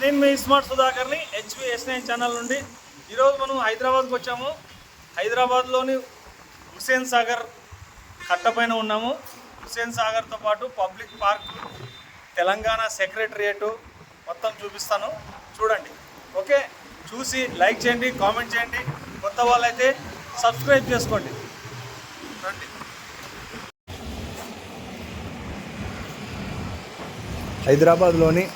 నేను మీ smart సుధాకర్ని H V S nine channel నుండి ఈరోజు మనం హైదరాబాద్కి వచ్చాము. హైదరాబాద్లోని హుసేన్ సాగర్ కట్టపైన ఉన్నాము. హుసేన్ సాగర్తో పాటు పబ్లిక్ పార్క్ తెలంగాణ సెక్రటరియేటు మొత్తం చూపిస్తాను. చూడండి. ఓకే? చూసి లైక్ చేయండి కామెంట్ చేయండి. కొత్త వాళ్ళైతే సబ్స్క్రైబ్ చేసుకోండి. రండి. హైదరాబాద్లోని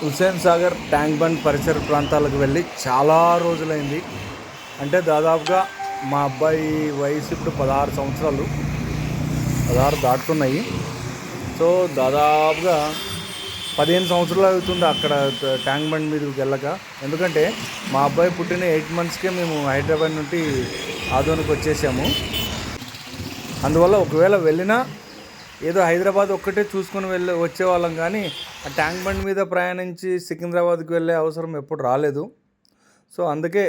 హుస్సేన్ సాగర్ ట్యాంక్ బండ్ పరిసర ప్రాంతాలకు వెళ్ళి చాలా రోజులైంది. అంటే దాదాపుగా మా అబ్బాయి వయసు ఇప్పుడు పదహారు సంవత్సరాలు పదహారు దాటుతున్నాయి. సో దాదాపుగా పదిహేను సంవత్సరాలు అవుతుంది అక్కడ ట్యాంక్ బండ్ మీదకి వెళ్ళక. ఎందుకంటే మా అబ్బాయి పుట్టిన ఎయిట్ మంత్స్కే మేము హైదరాబాద్ నుండి ఆదోనికి వచ్చేసాము. అందువల్ల ఒకవేళ వెళ్ళినా ఏదో హైదరాబాద్ ఒక్కటే చూసుకొని వెళ్ళి వచ్చేవాళ్ళం కానీ ఆ ట్యాంక్ బండ్ మీద ప్రయాణించి సికింద్రాబాద్కి వెళ్ళే అవసరం ఎప్పుడు రాలేదు. సో అందుకే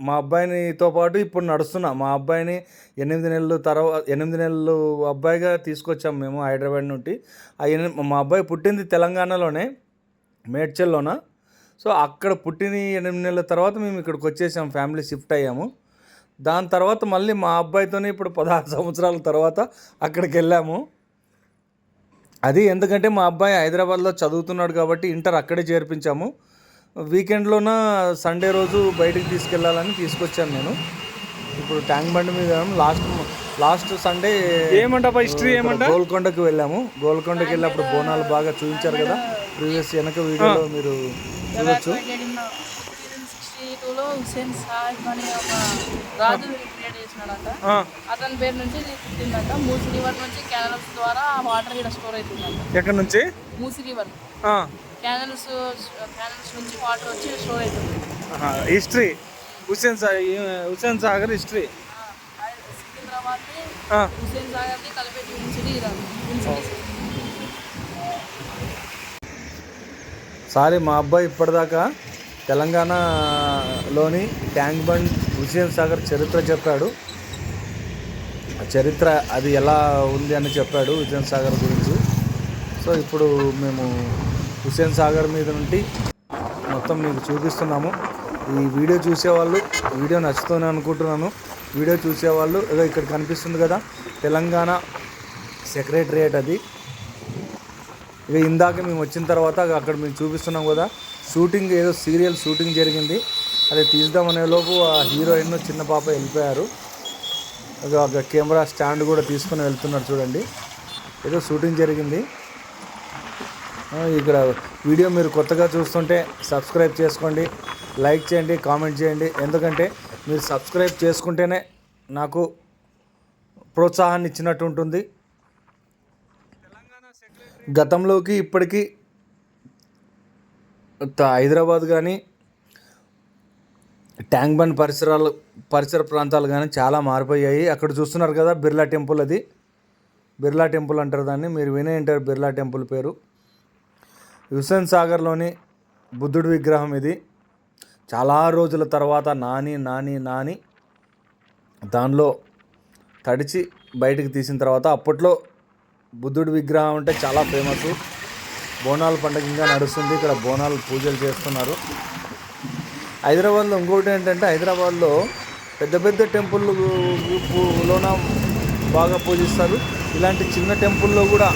మా అబ్బాయినితో పాటు ఇప్పుడు నడుస్తున్నా. మా అబ్బాయిని ఎనిమిది నెలలు తర్వాత ఎనిమిది నెలలు అబ్బాయిగా తీసుకొచ్చాము మేము హైదరాబాద్ నుండి. ఆ ఎనిమిది మా అబ్బాయి పుట్టింది తెలంగాణలోనే మేడ్చల్లోన? సో అక్కడ పుట్టిన ఎనిమిది నెలల తర్వాత మేము ఇక్కడికి వచ్చేసాం ఫ్యామిలీ షిఫ్ట్ అయ్యాము. దాని తర్వాత మళ్ళీ మా అబ్బాయితోనే ఇప్పుడు పదహారు సంవత్సరాల తర్వాత అక్కడికి వెళ్ళాము. అది ఎందుకంటే మా అబ్బాయి హైదరాబాద్లో చదువుతున్నాడు కాబట్టి ఇంటర్ అక్కడే చేర్పించాము. వీకెండ్లోన సండే రోజు బయటికి తీసుకెళ్ళాలని తీసుకొచ్చాను నేను. ఇప్పుడు ట్యాంక్ బండి మీద లాస్ట్ లాస్ట్ సండే ఏమంట హిస్టరీ ఏమంట గోల్కొండకి వెళ్ళాము. గోల్కొండకి వెళ్ళినప్పుడు బోనాలు బాగా చూపించారు కదా. ప్రీవియస్ వెనక వీడియోలో మీరు చూడొచ్చు. సిక్స్టీ టూలో హుసేన్ సాహిబ్ అనే ఒక రాజు క్రియేట్ చేసినాడంట. ఆ, అతని పేరు నుంచి ఇది పుట్టిందంట. మూసి రివర్ నుంచి క్యానల్స్ ద్వారా వాటర్ ఇక్కడ స్టోర్ అవుతుందంట. ఎక్కడి నుంచి? మూసి రివర్. ఆ, క్యానల్స్ క్యానల్స్ నుంచి వాటర్ వచ్చి స్టోర్ అవుతుంది. హిస్టరీ. హుసేన్ సా హుసేన్ సాగర్ హిస్టరీ. సికింద్రాబాద్ని హుసేన్ సాగర్ని కలిపే ఇన్సిటీ ఇన్సిటీ సారీ మా అబ్బాయి ఇప్పటిదాకా లోని ట్యాంక్ బండ్ హుసేన్ సాగర్ చరిత్ర చెప్పాడు. ఆ చరిత్ర అది ఎలా ఉంది అని చెప్పాడు హుసేన్ సాగర్ గురించి. సో ఇప్పుడు మేము హుసేన్ సాగర్ మీద నుండి మొత్తం మీకు చూపిస్తున్నాము. ఈ వీడియో చూసేవాళ్ళు వీడియో నచ్చుతుంది అనుకుంటున్నాను. వీడియో చూసేవాళ్ళు ఏదో ఇక్కడ కనిపిస్తుంది కదా తెలంగాణ సెక్రటరియేట్ అది. ఇక ఇందాక మేము వచ్చిన తర్వాత అక్కడ మేము చూపిస్తున్నాం కదా షూటింగ్ ఏదో సీరియల్ షూటింగ్ జరిగింది. అది తీద్దామనే లోపు ఆ హీరోయిన్ చిన్న పాప వెళ్ళిపోయారు. ఒక కెమెరా స్టాండ్ కూడా తీసుకొని వెళ్తున్నారు చూడండి. ఏదో షూటింగ్ జరిగింది. ఇక్కడ వీడియో మీరు కొత్తగా చూస్తుంటే సబ్స్క్రైబ్ చేసుకోండి లైక్ చేయండి కామెంట్ చేయండి. ఎందుకంటే మీరు సబ్స్క్రైబ్ చేసుకుంటేనే నాకు ప్రోత్సాహాన్ని ఇచ్చినట్టు ఉంటుంది. గతంలోకి ఇప్పటికీ త- హైదరాబాద్ కానీ ట్యాంక్ బండ్ పరిసరాలు పరిసర ప్రాంతాలు కానీ చాలా మారిపోయాయి. అక్కడ చూస్తున్నారు కదా బిర్లా టెంపుల్ అది. బిర్లా టెంపుల్ అంటారు దాన్ని. మీరు వినే ఉంటారు బిర్లా టెంపుల్ పేరు. హుసేన్ సాగర్లోని బుద్ధుడి విగ్రహం ఇది. చాలా రోజుల తర్వాత నాని నాని నాని దానిలో తడిచి బయటికి తీసిన తర్వాత అప్పట్లో బుద్ధుడి విగ్రహం అంటే చాలా ఫేమస్. బోనాల పండుగ ఇంకా నడుస్తుంది. ఇక్కడ బోనాలు పూజలు చేస్తున్నారు. హైదరాబాద్లో ఇంకోటి ఏంటంటే హైదరాబాద్లో పెద్ద పెద్ద టెంపుల్లోన బాగా పూజిస్తారు. ఇలాంటి చిన్న టెంపుల్లో కూడా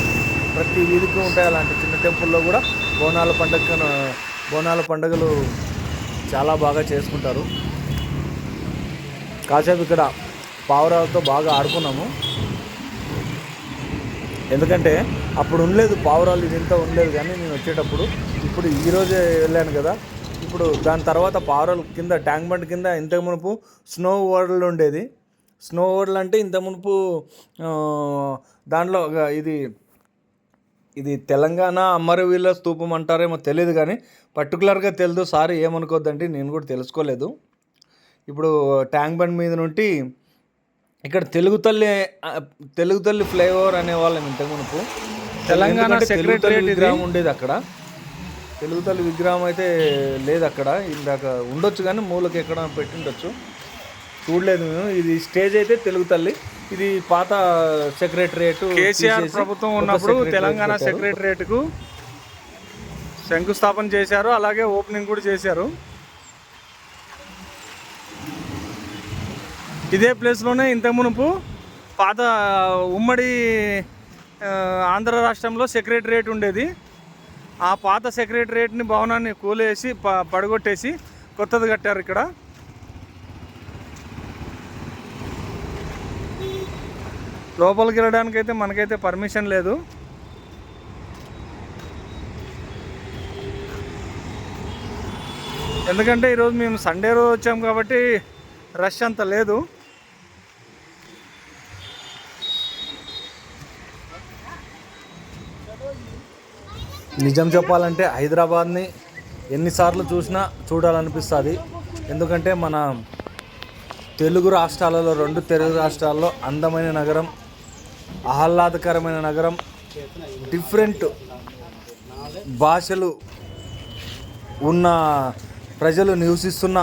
ప్రతి వీధికి ఉంటాయి. అలాంటి చిన్న టెంపుల్లో కూడా బోనాల పండుగ బోనాల పండుగలు చాలా బాగా చేసుకుంటారు. కాసేపు ఇక్కడ పావురాలతో బాగా ఆడుకున్నాము. ఎందుకంటే అప్పుడు ఉండలేదు పావురాలు ఇది ఉండలేదు కానీ నేను వచ్చేటప్పుడు ఇప్పుడు ఈరోజే వెళ్ళాను కదా. ఇప్పుడు దాని తర్వాత పావురాలు కింద ట్యాంక్ బండ్ కింద ఇంత మునుపు స్నో వరల్డ్ ఉండేది. స్నో వరల్డ్ అంటే ఇంత మునుపు దాంట్లో ఇది ఇది తెలంగాణ అమరవీళ్ళ స్తూపం అంటారేమో తెలియదు కానీ పర్టికులర్గా తెలియదు సారీ ఏమనుకోద్దండి నేను కూడా తెలుసుకోలేదు. ఇప్పుడు ట్యాంక్ బండ్ మీద నుండి ఇక్కడ తెలుగు తల్లి తెలుగు తల్లి ఫ్లైఓవర్ అనేవాళ్ళం ఇంతకు మునుపు. తెలంగాణ. విగ్రహం ఉండేది అక్కడ. తెలుగు తల్లి విగ్రహం అయితే లేదు అక్కడ. ఇందాక ఉండొచ్చు కానీ మూలకి ఎక్కడ పెట్టిండొచ్చు. చూడలేదు మేము. ఇది స్టేజ్ అయితే తెలుగు తల్లి. ఇది పాత సెక్రటరియట్ కేసీఆర్ ప్రభుత్వం ఉన్నప్పుడు తెలంగాణ సెక్రటరియట్కు శంకుస్థాపన చేశారు. అలాగే ఓపెనింగ్ కూడా చేశారు. ఇదే ప్లేస్లోనే ఇంతకు మునుపు పాత ఉమ్మడి ఆంధ్ర రాష్ట్రంలో సెక్రటరియేట్ ఉండేది. ఆ పాత సెక్రటరియట్ని భవనాన్ని కూలేసి ప పడగొట్టేసి కొత్తది కట్టారు ఇక్కడ. లోపలికి వెళ్ళడానికి అయితే మనకైతే పర్మిషన్ లేదు. ఎందుకంటే ఈరోజు మేము సండే రోజు వచ్చాం కాబట్టి రష్ అంత లేదు. నిజం చెప్పాలంటే హైదరాబాద్ని ఎన్నిసార్లు చూసినా చూడాలనిపిస్తుంది. ఎందుకంటే మన తెలుగు రాష్ట్రాలలో రెండు తెలుగు రాష్ట్రాల్లో అందమైన నగరం ఆహ్లాదకరమైన నగరం డిఫరెంట్ భాషలు ఉన్న ప్రజలు నివసిస్తున్న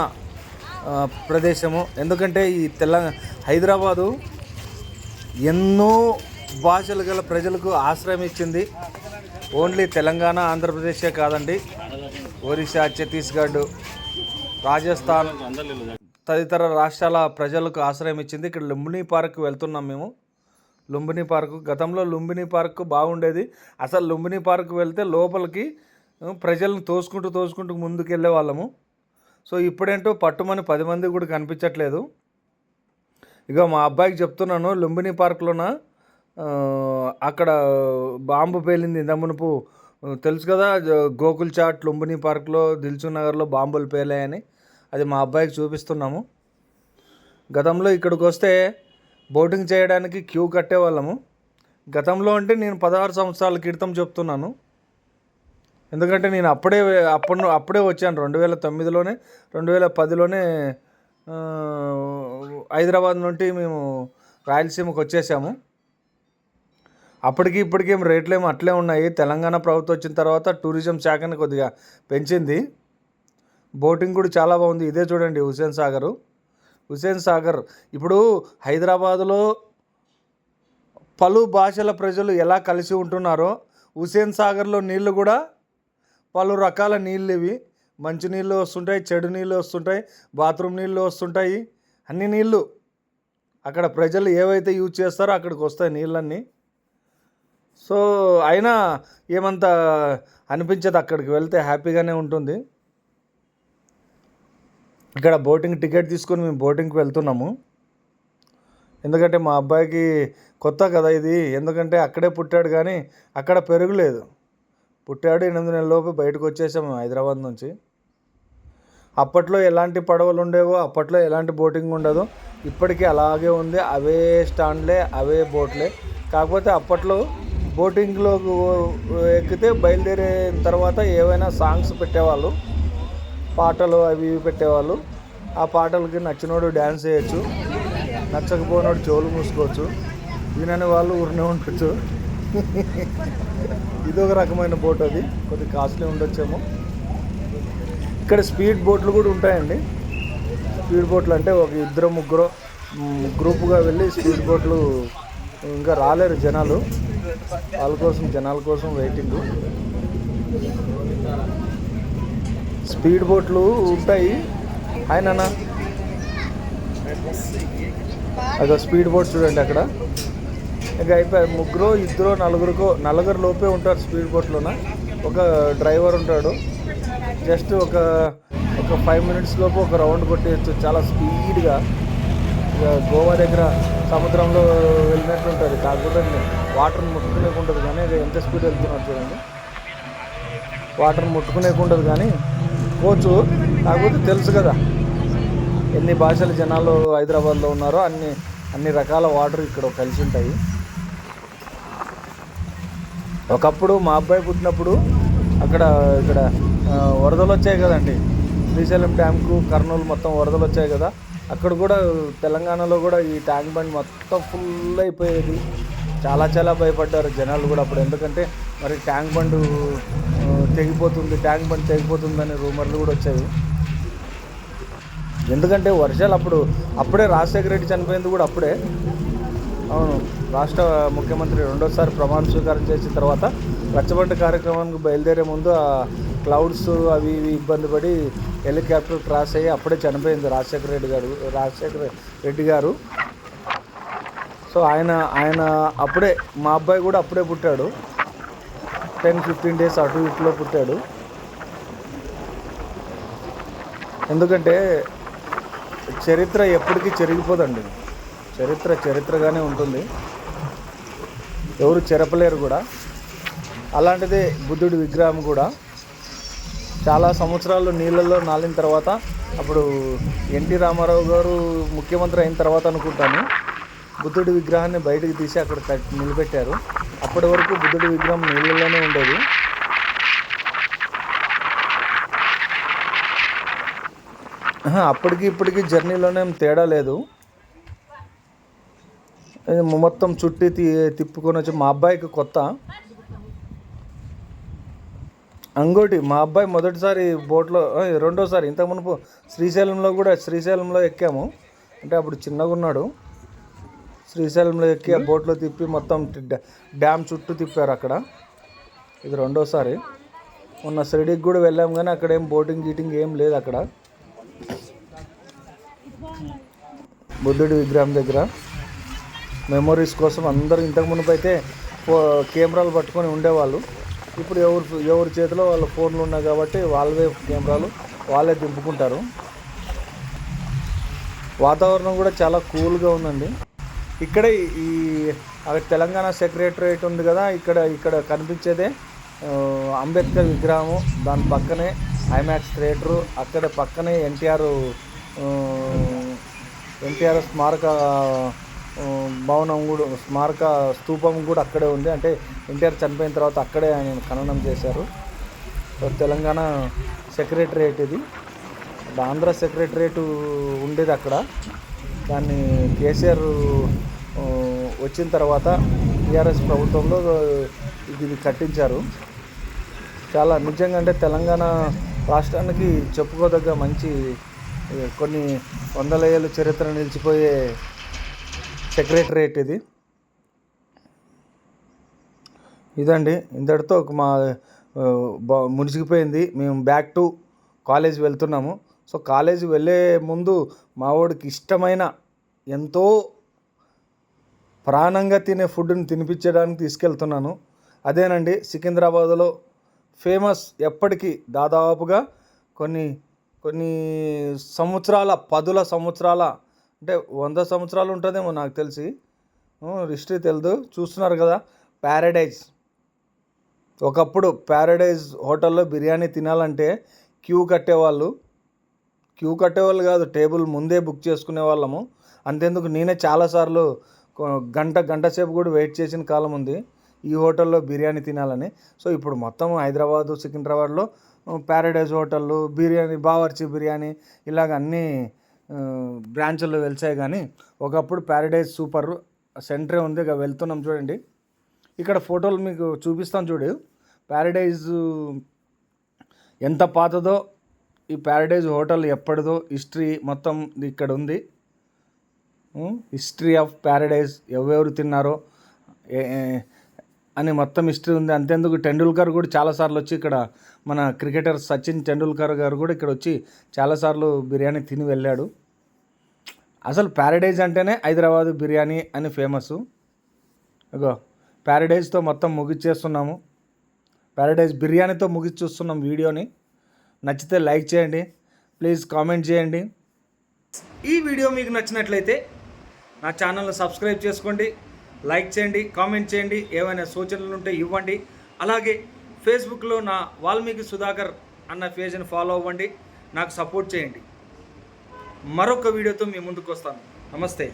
ప్రదేశము. ఎందుకంటే ఈ తెల్ల హైదరాబాదు ఎన్నో భాషలు గల ప్రజలకు ఆశ్రయం ఇచ్చింది. ఓన్లీ తెలంగాణ ఆంధ్రప్రదేశే కాదండి. ఒరిస్సా ఛత్తీస్గఢ్ రాజస్థాన్ తదితర రాష్ట్రాల ప్రజలకు ఆశ్రయం ఇచ్చింది. ఇక్కడ లుంబిని పార్క్ వెళ్తున్నాం మేము. లుంబిని పార్క్ గతంలో లుంబిని పార్క్ బాగుండేది. అసలు లుంబిని పార్క్ వెళ్తే లోపలికి ప్రజలను తోసుకుంటూ తోసుకుంటూ ముందుకెళ్ళే వాళ్ళము. సో ఇప్పుడేంటో పట్టుమని పది మంది కూడా కనిపించట్లేదు. ఇక మా అబ్బాయికి చెప్తున్నాను లుంబిని పార్క్లోన? అక్కడ బాంబు పేలింది ఇంతమునుపు తెలుసు కదా గోకుల్ చాట్ లుంబిని పార్క్లో దిల్సు నగర్లో బాంబులు పేలాయని. అది మా అబ్బాయికి చూపిస్తున్నాము. గతంలో ఇక్కడికి వస్తే బోటింగ్ చేయడానికి క్యూ కట్టేవాళ్ళము. గతంలో అంటే నేను పదహారు సంవత్సరాల క్రితం చెప్తున్నాను. ఎందుకంటే నేను అప్పుడే అప్పుడు అప్పుడే వచ్చాను. రెండు వేల తొమ్మిదిలోనే రెండు వేల పదిలోనే హైదరాబాద్ నుండి మేము రాయలసీమకు వచ్చేసాము. అప్పటికి ఇప్పటికి ఏం రేట్లు ఏమో అట్లే ఉన్నాయి. తెలంగాణ ప్రభుత్వం వచ్చిన తర్వాత టూరిజం శాఖని కొద్దిగా పెంచింది. బోటింగ్ కూడా చాలా బాగుంది. ఇదే చూడండి హుసేన్ సాగరు. హుసేన్ సాగర్. ఇప్పుడు హైదరాబాదులో పలు భాషల ప్రజలు ఎలా కలిసి ఉంటున్నారో హుసేన్ సాగర్లో నీళ్ళు కూడా పలు రకాల నీళ్ళు ఇవి. మంచి నీళ్ళు వస్తుంటాయి చెడు నీళ్ళు వస్తుంటాయి బాత్రూమ్ నీళ్ళు వస్తుంటాయి. అన్ని నీళ్ళు అక్కడ ప్రజలు ఏవైతే యూజ్ చేస్తారో అక్కడికి వస్తాయి నీళ్ళన్నీ. సో అయినా ఏమంత అనిపించదు అక్కడికి వెళ్తే హ్యాపీగానే ఉంటుంది. ఇక్కడ బోటింగ్ టికెట్ తీసుకొని మేము బోటింగ్కి వెళ్తున్నాము. ఎందుకంటే మా అబ్బాయికి కొత్త కదా ఇది ఎందుకంటే అక్కడే పుట్టాడు కానీ అక్కడ పెరుగులేదు పుట్టాడు ఎనిమిది నెలలలోపు బయటకు వచ్చేసాము హైదరాబాద్ నుంచి. అప్పట్లో ఎలాంటి పడవలు ఉండేవో అప్పట్లో ఎలాంటి బోటింగ్ ఉండదు ఇప్పటికీ అలాగే ఉంది. అవే స్టాండ్లే అవే బోట్లే. కాకపోతే అప్పట్లో బోటింగ్లో ఎక్కితే బయలుదేరిన తర్వాత ఏవైనా సాంగ్స్ పెట్టేవాళ్ళు. పాటలు అవి ఇవి పెట్టేవాళ్ళు. ఆ పాటలకి నచ్చినోడు డ్యాన్స్ చేయొచ్చు. నచ్చకపోయినోడు చెవులు మూసుకోవచ్చు. వినని వాళ్ళు ఊరినే ఉండొచ్చు. ఇది ఒక రకమైన బోట్ అది. కొద్దిగా కాస్ట్లీ ఉండొచ్చేమో. ఇక్కడ స్పీడ్ బోట్లు కూడా ఉంటాయండి. స్పీడ్ బోట్లు అంటే ఒక ఇద్దరు ముగ్గురు గ్రూపుగా వెళ్ళి స్పీడ్ బోట్లు ఇంకా రాలేరు జనాలు. వాళ్ళ కోసం జనాల కోసం వెయిటింగ్ స్పీడ్ బోట్లు ఉంటాయి. ఆయన అక్కడ స్పీడ్ బోట్ చూడండి అక్కడ. ఇంకా అయిపోయి ముగ్గురు ఇద్దరు నలుగురికో నలుగురు లోపే ఉంటారు స్పీడ్ బోట్లోన. ఒక డ్రైవర్ ఉంటాడు. జస్ట్ ఒక ఒక ఫైవ్ మినిట్స్ లోపు ఒక రౌండ్ కొట్టేయచ్చు చాలా స్పీడ్గా గోవా దగ్గర సముద్రంలో వెళ్ళినట్టు ఉంటుంది. కాకపోతే వాటర్ ముట్టుకునేకు ఉంటుంది కానీ ఎంత స్పీడ్ వెళ్తున్నారు చూడండి. వాటర్ ముట్టుకునేకు ఉంటుంది కానీ పోవచ్చు. కాకపోతే తెలుసు కదా ఎన్ని భాషల జనాలు హైదరాబాద్లో ఉన్నారో అన్ని అన్ని రకాల వాటర్ ఇక్కడ కలిసి ఉంటాయి. ఒకప్పుడు మా అబ్బాయి పుట్టినప్పుడు అక్కడ ఇక్కడ వరదలు వచ్చాయి కదండి. శ్రీశైలం డ్యామ్కు కర్నూలు మొత్తం వరదలు వచ్చాయి కదా. అక్కడ కూడా తెలంగాణలో కూడా ఈ ట్యాంక్ బండ్ మొత్తం ఫుల్ అయిపోయేది. చాలా చాలా భయపడ్డారు జనాలు కూడా అప్పుడు. ఎందుకంటే మరి ట్యాంక్ బండ్ తెగిపోతుంది ట్యాంక్ బండ్ తెగిపోతుందని రూమర్లు కూడా వచ్చాయి ఎందుకంటే వర్షాలు అప్పుడు అప్పుడే రాజశేఖర రెడ్డి చనిపోయింది కూడా అప్పుడే. అవును రాష్ట్ర ముఖ్యమంత్రి రెండోసారి ప్రమాణ స్వీకారం చేసిన తర్వాత రచ్చబండ కార్యక్రమానికి బయలుదేరే ముందు క్లౌడ్స్ అవి ఇవి ఇబ్బంది పడి హెలికాప్టర్ క్రాస్ అయ్యి అప్పుడే చనిపోయింది రాజశేఖర రెడ్డి గారు. రాజశేఖర రెడ్డి గారు. సో ఆయన ఆయన అప్పుడే మా అబ్బాయి కూడా అప్పుడే పుట్టాడు. టెన్ ఫిఫ్టీన్ డేస్ అటు ఇటులో పుట్టాడు. ఎందుకంటే చరిత్ర ఎప్పటికీ చెరిగిపోదండి. చరిత్ర చరిత్రగానే ఉంటుంది. ఎవరు చెరపలేరు కూడా. అలాంటిదే బుద్ధుడి విగ్రహం కూడా. చాలా సంవత్సరాలు నీళ్ళల్లో నాలిన తర్వాత అప్పుడు ఎన్టీ రామారావు గారు ముఖ్యమంత్రి అయిన తర్వాత అనుకుంటాను. బుద్ధుడి విగ్రహాన్ని బయటకు తీసి అక్కడ నిలబెట్టారు. అప్పటి వరకు బుద్ధుడి విగ్రహం నీళ్ళలోనే ఉండేది. అప్పటికి ఇప్పటికి జర్నీలోనే తేడా లేదు. మొత్తం చుట్టి తి తిప్పుకొని వచ్చి మా అబ్బాయికి కొత్త. అంగోటి మా అబ్బాయి మొదటిసారి బోట్లో రెండోసారి ఇంతకు మునుపు శ్రీశైలంలో కూడా శ్రీశైలంలో ఎక్కాము. అంటే అప్పుడు చిన్నగా ఉన్నాడు. శ్రీశైలంలో ఎక్కి ఆ బోట్లో తిప్పి మొత్తం డ్యా- డ్యామ్ చుట్టూ తిప్పారు అక్కడ. ఇది రెండోసారి. మొన్న షిరిడికి కూడా వెళ్ళాం కానీ అక్కడ ఏం బోటింగ్ గీటింగ్ ఏం లేదు అక్కడ. బుద్ధుడి విగ్రహం దగ్గర. మెమొరీస్ కోసం అందరూ ఇంతకు మునుపు అయితే ఫో- కెమెరాలు పట్టుకొని ఉండేవాళ్ళు. ఇప్పుడు ఎవరు ఎవరి చేతిలో వాళ్ళ ఫోన్లు ఉన్నాయి కాబట్టి వాళ్ళవే కెమెరాలు వాళ్ళే దింపుకుంటారు. వాతావరణం కూడా చాలా కూల్గా ఉందండి. ఇక్కడ ఈ అక్కడ తెలంగాణ సెక్రటరేట్ ఉంది కదా ఇక్కడ ఇక్కడ కనిపించేదే అంబేద్కర్ విగ్రహము. దాని పక్కనే ఐమాక్స్ థియేటరు అక్కడ పక్కనే ఎన్టీఆర్ ఎన్టీఆర్ స్మారక భవనం కూడా స్మారక స్తూపం కూడా అక్కడే ఉంది. అంటే ఎన్టీఆర్ చనిపోయిన తర్వాత అక్కడే ఆయన ఖననం చేశారు. తెలంగాణ సెక్రటరేట్ ఇది. ఆంధ్ర సెక్రటరేట్ ఉండేది అక్కడ. దాన్ని కేసీఆర్ వచ్చిన తర్వాత టీఆర్ఎస్ ప్రభుత్వంలో ఇది కట్టించారు. చాలా నిజంగా అంటే తెలంగాణ రాష్ట్రానికి చెప్పుకోదగ్గ మంచి కొన్ని వందల ఏళ్ళ చరిత్ర నిలిచిపోయే సెక్రటరేట్ ఇది. ఇదండి. ఇంతటితో ఒక మా మునిసిగిపోయింది. మేము బ్యాక్ టు కాలేజ్ వెళ్తున్నాము. సో కాలేజ్ వెళ్ళే ముందు మా వాడికి ఇష్టమైన ఎంతో ప్రాణంగా తినే ఫుడ్ని తినిపించడానికి తీసుకెళ్తున్నాను. అదేనండి. సికింద్రాబాద్లో ఫేమస్ ఎప్పటికీ దాదాపుగా కొన్ని కొన్ని సంవత్సరాల పదుల సంవత్సరాల అంటే వంద సంవత్సరాలు ఉంటుందేమో నాకు తెలిసి. హిస్టరీ తెలియదు చూస్తున్నారు కదా ప్యారడైజ్. ఒకప్పుడు ప్యారడైజ్ హోటల్లో బిర్యానీ తినాలంటే క్యూ కట్టేవాళ్ళు. క్యూ కట్టేవాళ్ళు కాదు టేబుల్ ముందే బుక్ చేసుకునే వాళ్ళము. అంతేందుకు నేనే చాలాసార్లు గంట గంట సేపు కూడా వెయిట్ చేసిన కాలం ఉంది ఈ హోటల్లో బిర్యానీ తినాలని. సో ఇప్పుడు మొత్తం హైదరాబాదు సికింద్రాబాద్లో ప్యారడైజ్ హోటళ్ళు బిర్యానీ బావర్చి బిర్యానీ ఇలాగ అన్నీ ఆ, వెలిసాయి కానీ ఒకప్పుడు ప్యారడైజ్ సూపర్ సెంటరే ఉంది ఇక వెళ్తున్నాం చూడండి. ఇక్కడ ఫోటోలు మీకు చూపిస్తాను చూడు. ప్యారడైజ్ ఎంత పాతదో ఈ ప్యారడైజ్ హోటల్ ఎప్పటిదో హిస్టరీ మొత్తం ఇక్కడ ఉంది. హిస్టరీ ఆఫ్ ప్యారడైజ్ ఎవరెవరు తిన్నారో ఏ- అని మొత్తం హిస్టరీ ఉంది. అంతేందుకు టెండూల్కర్ కూడా చాలాసార్లు వచ్చి ఇక్కడ మన క్రికెటర్ సచిన్ టెండూల్కర్ గారు కూడా ఇక్కడ వచ్చి చాలాసార్లు బిర్యానీ తిని వెళ్ళాడు. అసలు ప్యారడైజ్ అంటేనే హైదరాబాద్ బిర్యానీ అని ఫేమస్ ఇగో ప్యారడైజ్తో మొత్తం ముగిచ్చేస్తున్నాము. ప్యారడైజ్ బిర్యానీతో ముగిచ్చేస్తున్నాం వీడియోని. నచ్చితే లైక్ చేయండి. ప్లీజ్ కామెంట్ చేయండి. ఈ వీడియో మీకు నచ్చినట్లయితే నా ఛానల్ని సబ్స్క్రైబ్ చేసుకోండి. లైక్ చేయండి కామెంట్ చేయండి ఏమైనా సూచనలు ఉంటే ఇవ్వండి. అలాగే ఫేస్బుక్లో నా వాల్మీకి సుధాకర్ అన్న పేజ్ని ఫాలో అవ్వండి నాకు సపోర్ట్ చేయండి. మరొక వీడియోతో మీ ముందుకు వస్తాను. నమస్తే.